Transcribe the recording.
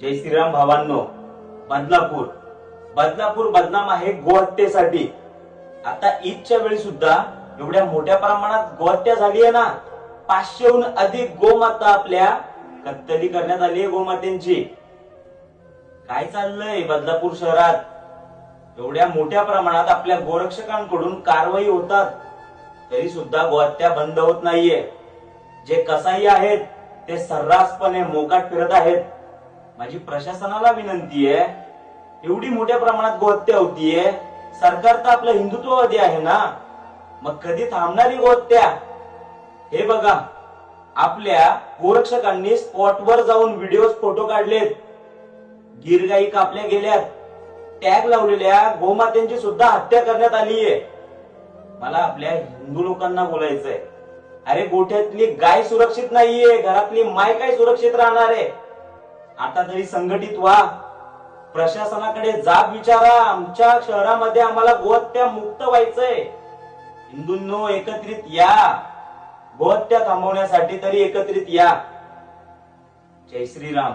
जय श्रीराम भावांनो बदलापूर. बदलापूर बदनाम आहे गोहत्येसाठी आता ईदच्या वेळी सुद्धा एवढ्या मोठ्या प्रमाणात गोहत्या झाली आहे ना पाचशेहून अधिक गोमाता आपल्या कत्तली करण्यात आली आहे गोमातेंची काय चाललंय बदलापूर शहरात? एवढ्या मोठ्या प्रमाणात आपल्या गोरक्षकांकडून कारवाई होतात. तरी सुद्धा गोहत्या बंद होत नाहीये. जे कसाई आहेत ते सर्रासपणे मोकाट फिरत आहेत. माझी प्रशासनाला विनंती आहे एवढी मोठ्या प्रमाणात गोहत्या होतीये सरकार तर आपलं हिंदुत्ववादी आहे ना? मग कधी थांबणारी गोहत्या हे बघा आपल्या गोरक्षकांनी स्पॉटवर जाऊन व्हिडिओ फोटो काढलेत. गिरगाई कापल्या गेल्यात. टॅग लावलेल्या गोमात्यांची सुद्धा हत्या करण्यात आली आहे मला आपल्या हिंदू लोकांना बोलायचंय. अरे गोठ्यातली गाय सुरक्षित नाहीये घरातली माय काय सुरक्षित राहणार आहे? आता तरी संघटित व्हा. प्रशासनाकडे जाब विचारा. आमच्या शहरामध्ये आम्हाला गोहत्या मुक्त व्हायचंय. हिंदूंनो एकत्रित या. गोहत्या थांबवण्यासाठी तरी एकत्रित या. जय श्रीराम.